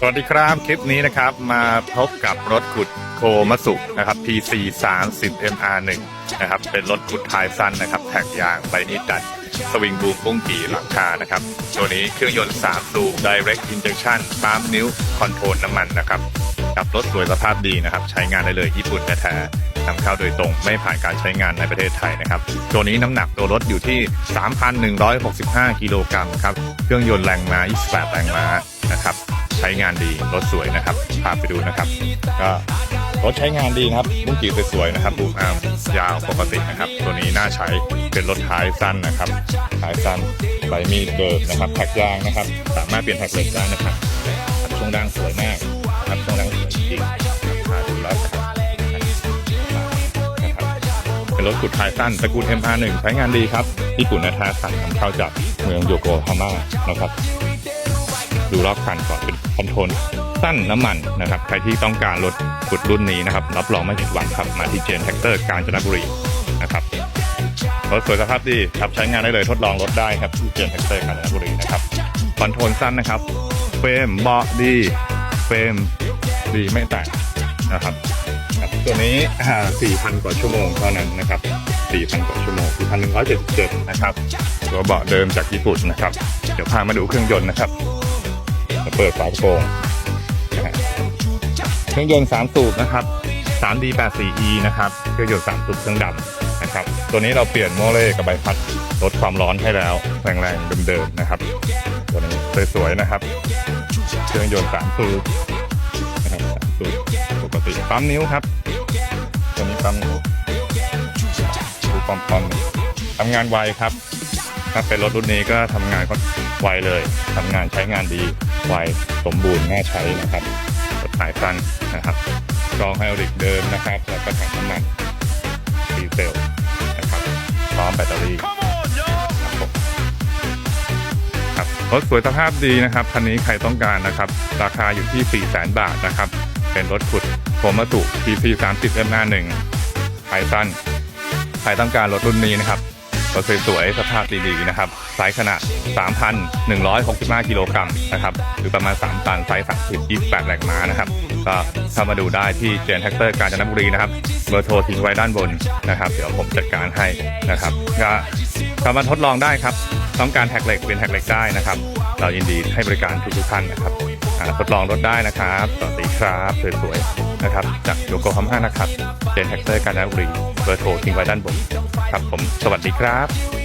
สวัสดีครับ คลิปนี้นะครับมาพบกับรถขุดโคมัสุนะครับ PC 3 0 MR 1นะครับ เป็นรถขุดทายสั้นนะครับ แท็กยางใบมีดดัด สวิงบูมปุ้งกี่หลังคานะครับ ตัวนี้เครื่องยนต์ 3 สูบ Direct Injection ปั๊มนิ้ว คอนโทรลน้ำมันนะครับ กับรถสวยสภาพดีนะครับ ใช้งานได้เลยญี่ปุ่นแท้ๆนำเข้าโดยตรงไม่ผ่านการใช้งานในประเทศไทยนะครับ ตัวนี้น้ำหนักตัวรถอยู่ที่ 3,165 กิโลกรัมครับ เครื่องยนต์แรงม้า28แรงม้านะครับ ใช้งานดีรถสวยนะครับพาไปดูนะครับก็รถใช้งานดีครับบุ้งกีสวยๆนะครับบูมอาร์มยาวปกตินะครับ ตัวนี้น่าใช้เป็นรถท้ายสั้นนะครับท้ายสั้นใบมีดเดิมนะครับแท็กยางนะครับ สามารถเปลี่ยนแท็กเหล็กได้นะครับช่วงล่างสวยมากนะครับช่วงล่างสวยจริงพาดูแล้วนะครับเป็นรถขุดท้ายสั้นตระกูล MR1 ใช้งานดีครับญี่ปุ่นนะท้าสั่งนำเข้าจากเมืองโยโกฮาม่านะครับ ดูรอบคันก่อนเป็นคอนโทรลสั้นน้ำมันนะครับ ใครที่ต้องการรถขุดรุ่นนี้นะครับ รับรองไม่ผิดหวังครับ มาที่เจนแท็กเตอร์กาญจนบุรีนะครับรถสวยสภาพดีครับใช้งานได้เลยทดลองรถได้ครับที่เจนแท็กเตอร์กาญจนบุรีนะครับคอนโทรลสั้นนะครับเฟรมเบาะดีเฟรมดีไม่แตกนะครับตัวนี้ 4,000 กว่าชั่วโมงเท่านั้นนะครับ 4,000 กว่าชั่วโมง 4,177 นะครับ ตัวเบาะเดิมจากญี่ปุ่นนะครับ เดี๋ยวพามาดูเครื่องยนต์นะครับ จะเปิดฝากระโปรงเครื่องยนต์3สูบนะครับ 3D84E นะครับเครื่องยนต์3สูบเครื่องดำนะครับ ตัวนี้เราเปลี่ยนโมเล่กับใบพัดลดความร้อนให้แล้ว แรงๆเดิมๆนะครับ ตัวนี้สวยๆนะครับ เครื่องยนต์3สูบนะครับ3สูบปกติปั๊มนิ้วครับ ตัวนี้ปั๊มนิ้วดูปอมๆทำงานไวครับ ถ้าเป็นรถรุ่นนี้ก็ทำงานก็ไวเลยทำงานใช้งานดีไวสมบูรณ์น่าใช้นะครับสายสั้นนะครับกรองไฮดริกเดิมนะครับแล้วก็ถังน้ำมันดีเซลนะครับพร้อมแบตเตอรี่ครับรถสวยสภาพดีนะครับคันนี้ใครต้องการนะครับ ราคาอยู่ที่ 4 0 0 0 0 0 บาทนะครับ เป็นรถขุดโฟมัตุ PP 3 0 M51 ไฟสั้นใครต้องการรถรุ่นนี้นะครับ รถสวยๆสภาพดีๆนะครับไซส์ขนาด 3,165 กิโลกรัมนะครับหรือประมาณ 3 ตันไซส์30 28แรงม้านะครับ ก็เข้ามาดูได้ที่เจนแท็กเตอร์กาญจนบุรีนะครับเบอร์โทรทิ้งไว้ด้านบนนะครับ เดี๋ยวผมจัดการให้นะครับก็สามารถทดลองได้ครับ ต้องการแท็กเหล็กเป็นแท็กเหล็กได้นะครับ เรายินดีให้บริการทุกๆท่านนะครับทดลองรถได้นะครับสวัสดีครับสวยๆ นะครับ จากโยโกฮาม่านะครับเจนแท็กเตอร์กาญจนบุรีเบอร์โทรทิ้งไว้ด้านบนครับผม สวัสดีครับ